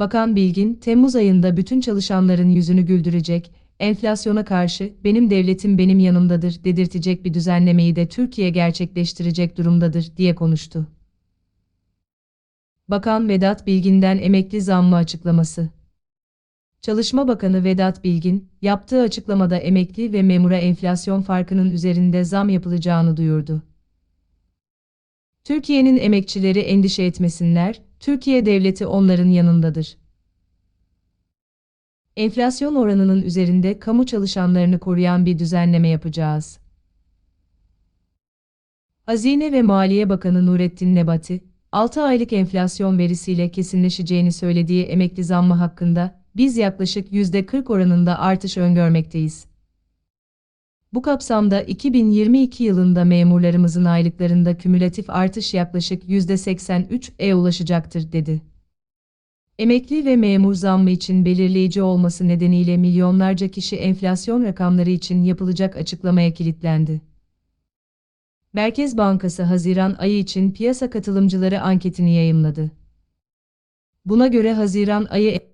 Bakan Bilgin, Temmuz ayında bütün çalışanların yüzünü güldürecek, enflasyona karşı benim devletim benim yanımdadır dedirtecek bir düzenlemeyi de Türkiye gerçekleştirecek durumdadır diye konuştu. Bakan Vedat Bilgin'den emekli zammı açıklaması. Çalışma Bakanı Vedat Bilgin, yaptığı açıklamada emekli ve memura enflasyon farkının üzerinde zam yapılacağını duyurdu. Türkiye'nin emekçileri endişe etmesinler, Türkiye devleti onların yanındadır. Enflasyon oranının üzerinde kamu çalışanlarını koruyan bir düzenleme yapacağız. Hazine ve Maliye Bakanı Nurettin Nebati, 6 aylık enflasyon verisiyle kesinleşeceğini söylediği emekli zammı hakkında biz yaklaşık %40 oranında artış öngörmekteyiz. Bu kapsamda 2022 yılında memurlarımızın aylıklarında kümülatif artış yaklaşık %83'e ulaşacaktır dedi. Emekli ve memur zammı için belirleyici olması nedeniyle milyonlarca kişi enflasyon rakamları için yapılacak açıklamaya kilitlendi. Merkez Bankası Haziran ayı için piyasa katılımcıları anketini yayımladı. Buna göre Haziran ayı